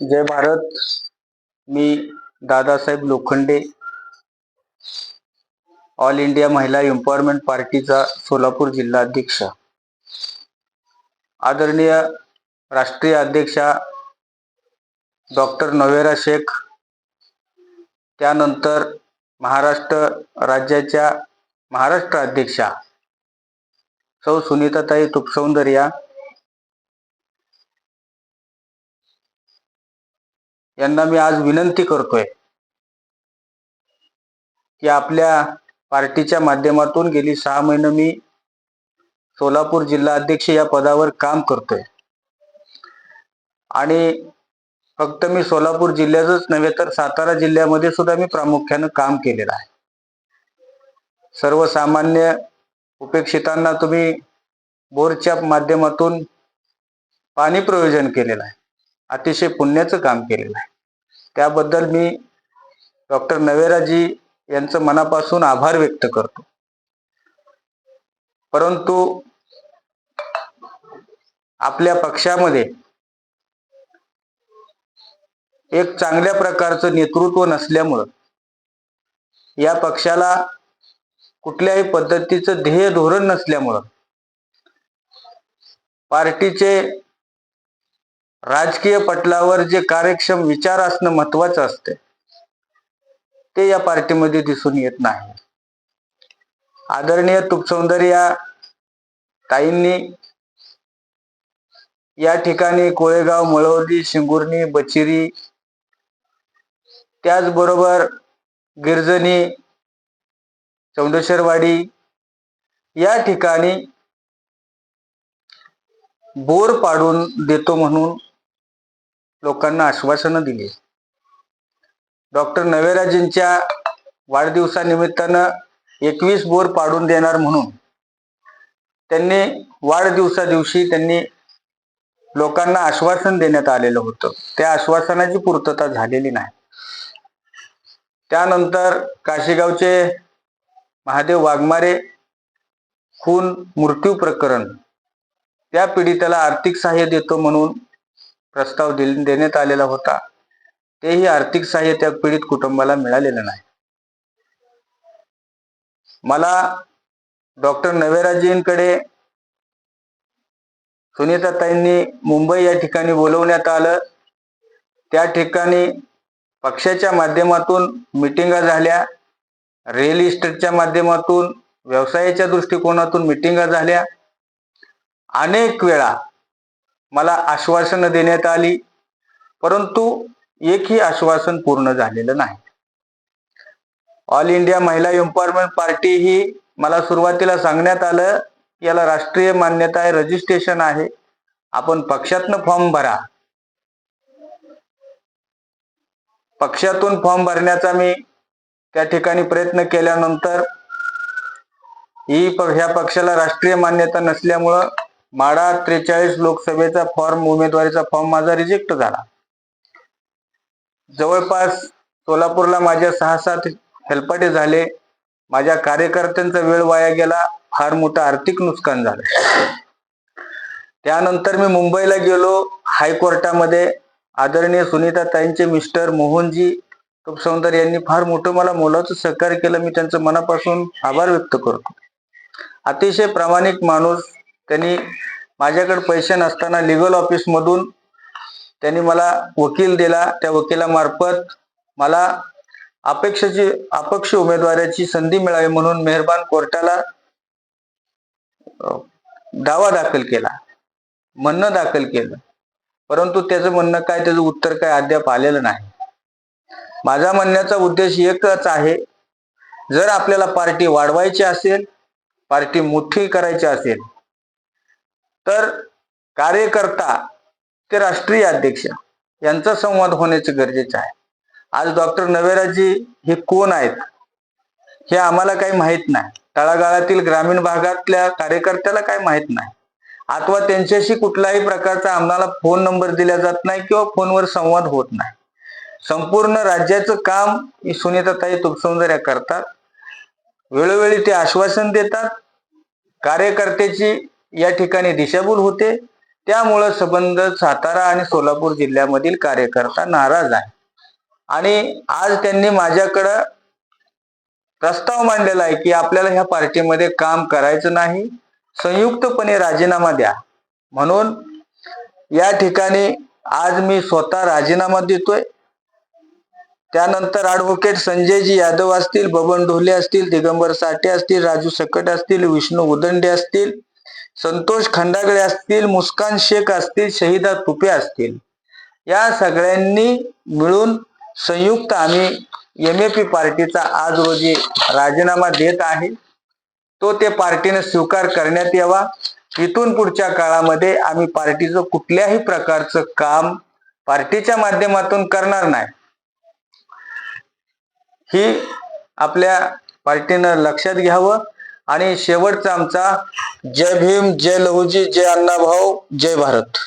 जय भारत. मी Dadasaheb Lokhande. All India महिला empowerment पार्टीचा सोलापूर जिल्हा अध्यक्ष आदरणीय राष्ट्रीय अध्यक्षा डॉक्टर नवेरा शेख. त्यानंतर महाराष्ट्र राज्याच्या महाराष्ट्र अध्यक्षा सौ सुनीताताई तुपसौंदर्या. यांना मी आज विनंती करतोय की आपल्या पार्टीच्या माध्यमातून गेली सहा महिने मी सोलापूर जिल्हा अध्यक्ष या पदावर काम करतोय. आणि फक्त मी सोलापूर जिल्ह्यातच नव्हे तर सातारा जिल्ह्यामध्ये सुद्धा मी प्रामुख्यानं काम केलेलं आहे. सर्वसामान्य उपेक्षितांना तुम्ही बोरच्या माध्यमातून पाणी प्रयोजन केलेलं आहे. अतिशय पुण्याचं काम केलेलं आहे. त्याबद्दल मी डॉक्टर नवेराजी यांचं मनापासून आभार व्यक्त करतो. परंतु आपल्या पक्षामध्ये एक चांगल्या प्रकारचं नेतृत्व नसल्यामुळं या पक्षाला कुठल्याही पद्धतीचं ध्येय धोरण नसल्यामुळं पार्टीचे राजकीय पटलावर जे कार्यक्षम विचार असणं महत्वाचं असते ते या पार्टीमध्ये दिसून येत नाही. आदरणीय तुपसौंदर्या ताईंनी या ठिकाणी कोळेगाव मळवली शिंगुर्णी बचिरी त्याचबरोबर गिरजणी चौंडेश्वरवाडी या ठिकाणी बोर पाडून देतो म्हणून लोकांना आश्वासनं दिली. डॉक्टर नवेराजींच्या वाढदिवसानिमित्तानं एकवीस बोर पाडून देणार म्हणून त्यांनी वाढदिवसा दिवशी त्यांनी लोकांना आश्वासन देण्यात आलेलं होतं. त्या आश्वासनाची पूर्तता झालेली नाही. त्यानंतर काशीगावचे महादेव वाघमारे खून मृत्यू प्रकरण त्या पीडिताला आर्थिक सहाय्य देतो म्हणून प्रस्ताव देण्यात आलेला होता. तेही आर्थिक सहाय्य त्या पीडित कुटुंबाला मिळालेलं नाही. मला डॉक्टर नवेराजींकडे सुनीताताईंनी मुंबई या ठिकाणी बोलवण्यात आलं. त्या ठिकाणी पक्षाच्या माध्यमातून मिटिंगा झाल्या. रिअल इस्टेटच्या माध्यमातून व्यवसायाच्या दृष्टिकोनातून मिटिंगा झाल्या. अनेक वेळा मला आश्वासनं देण्यात आली. परंतु एकही आश्वासन पूर्ण झालेलं नाही. All India Mahila empowerment party ही मला सुरुवातीला सांगण्यात आलं याला राष्ट्रीय मान्यता आहे रजिस्ट्रेशन आहे. आपण पक्षातनं फॉर्म भरा. पक्षातून फॉर्म भरण्याचा मी त्या ठिकाणी प्रयत्न केल्यानंतर ही ह्या पक्षाला राष्ट्रीय मान्यता नसल्यामुळं माडा त्रेचाळीस लोकसभेचा फॉर्म उमेदवारीचा फॉर्म माझा रिजेक्ट झाला. जवळपास सोलापूरला माझ्या सहा सात हेलपाटे झाले. माझ्या कार्यकर्त्यांचा वेळ वाया गेला. फार मोठं आर्थिक नुकसान झालं. त्यानंतर मी मुंबईला गेलो. हायकोर्टामध्ये आदरणीय सुनीता ताईंचे मिस्टर मोहनजी तुपसौंदर यांनी फार मोठं मला मोलाचं सहकार्य केलं. मी त्यांचं मनापासून आभार व्यक्त करतो. अतिशय प्रामाणिक माणूस त्यांनी माझ्याकडे पैसे नसताना लिगल ऑफिसमधून त्यांनी मला वकील दिला. त्या वकिलामार्फत मला अपेक्षाची अपक्ष उमेदवाराची संधी मिळावी म्हणून मेहरबान कोर्टाला दावा दाखल केला. म्हणणं दाखल केलं. परंतु त्याचं म्हणणं काय त्याचं उत्तर काय अद्याप आलेलं नाही. माझा म्हणण्याचा उद्देश एकच आहे जर आपल्याला पार्टी वाढवायची असेल पार्टी मोठी करायची असेल तर कार्यकर्ता ते राष्ट्रीय अध्यक्ष यांचा संवाद होण्याचे गरजेचं आहे. आज डॉक्टर नवेराजी हे कोण आहेत? हे आम्हाला काही माहीत नाही. तळागाळातील ग्रामीण भागातल्या कार्यकर्त्याला काही माहीत नाही. अथवा त्यांच्याशी कुठलाही प्रकारचा आम्हाला फोन नंबर दिला जात नाही किंवा फोनवर संवाद होत नाही. संपूर्ण राज्याचं काम सुनीताताई तुपसौंदर्या करतात. वेळोवेळी ते आश्वासन देतात. कार्यकर्त्याची या ठिकाणी दिशाभूल होते. त्यामुळं संबंध सातारा आणि सोलापूर जिल्ह्यामधील कार्यकर्ता नाराज आहे आणि आज त्यांनी माझ्याकडं प्रस्ताव मांडलेला आहे की आपल्याला ह्या पार्टीमध्ये काम करायचं नाही. संयुक्तपणे राजीनामा द्या. म्हणून या ठिकाणी आज मी स्वतः राजीनामा देतोय. त्यानंतर ॲडव्होकेट संजयजी यादव असतील बबन ढोले असतील दिगंबर साठे असतील राजू सकट असतील विष्णू उदंडे असतील संतोष खंडागळे असतील मुस्कान शेख असतील शहीदा तुपे असतील. या सगळ्यांनी मिळून संयुक्त आम्ही एम ए पी पार्टीचा आज रोजी राजीनामा देत आहे. तो ते पार्टीने स्वीकार करण्यात यावा. इथून पुढच्या काळामध्ये आम्ही पार्टीचं कुठल्याही प्रकारचं काम पार्टीच्या माध्यमातून करणार नाही. ही आपल्या पार्टीनं लक्षात घ्यावं. आणि शेवटचा आमचा जय भीम जय लहुजी जय अण्णाभाऊ जय भारत.